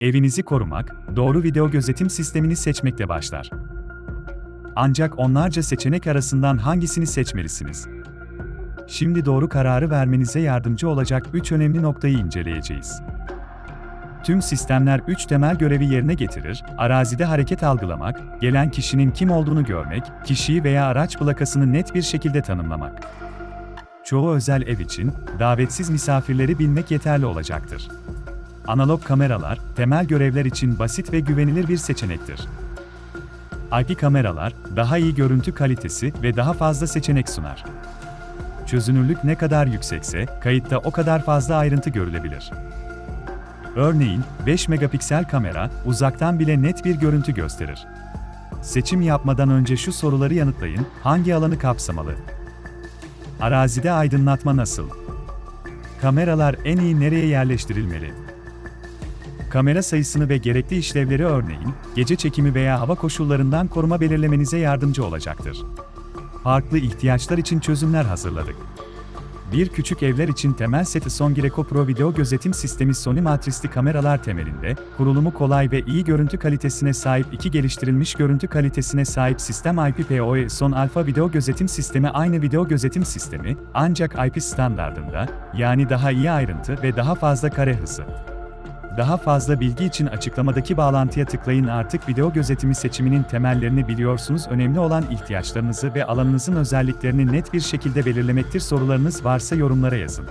Evinizi korumak, doğru video gözetim sistemini seçmekle başlar. Ancak onlarca seçenek arasından hangisini seçmelisiniz? Şimdi doğru kararı vermenize yardımcı olacak 3 önemli noktayı inceleyeceğiz. Tüm sistemler 3 temel görevi yerine getirir, arazide hareket algılamak, gelen kişinin kim olduğunu görmek, kişiyi veya araç plakasını net bir şekilde tanımlamak. Çoğu özel ev için, davetsiz misafirleri bilmek yeterli olacaktır. Analog kameralar, temel görevler için basit ve güvenilir bir seçenektir. IP kameralar, daha iyi görüntü kalitesi ve daha fazla seçenek sunar. Çözünürlük ne kadar yüksekse, kayıtta o kadar fazla ayrıntı görülebilir. Örneğin, 5 megapiksel kamera, uzaktan bile net bir görüntü gösterir. Seçim yapmadan önce şu soruları yanıtlayın, hangi alanı kapsamalı? Arazide aydınlatma nasıl? Kameralar en iyi nereye yerleştirilmeli? Kamera sayısını ve gerekli işlevleri örneğin, gece çekimi veya hava koşullarından koruma belirlemenize yardımcı olacaktır. Farklı ihtiyaçlar için çözümler hazırladık. Bir küçük evler için temel seti Son Greco Pro video gözetim sistemi Sony matrisli kameralar temelinde, kurulumu kolay ve iyi görüntü kalitesine sahip iki geliştirilmiş görüntü kalitesine sahip sistem IP-PoE Son Alpha video gözetim sistemi aynı video gözetim sistemi, ancak IP standardında, yani daha iyi ayrıntı ve daha fazla kare hızı. Daha fazla bilgi için açıklamadaki bağlantıya tıklayın. Artık video gözetimi seçiminin temellerini biliyorsunuz. Önemli olan ihtiyaçlarınızı ve alanınızın özelliklerini net bir şekilde belirlemektir. Sorularınız varsa yorumlara yazın.